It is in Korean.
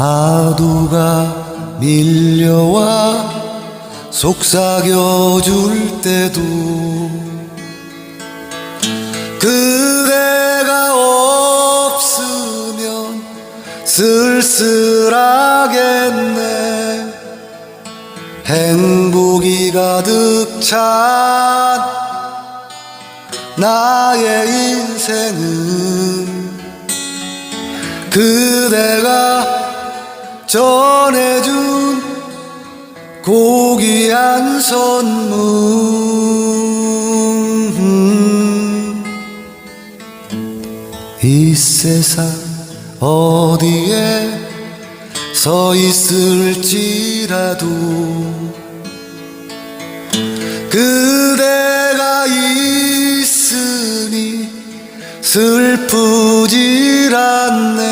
파도가 밀려와 속삭여 줄 때도 그대가 없으면 쓸쓸하겠네. 행복이 가득 찬 나의 인생은 그대가 전해준 고귀한 선물. 이 세상 어디에 서 있을지라도 그대가 있으니 슬프질 않네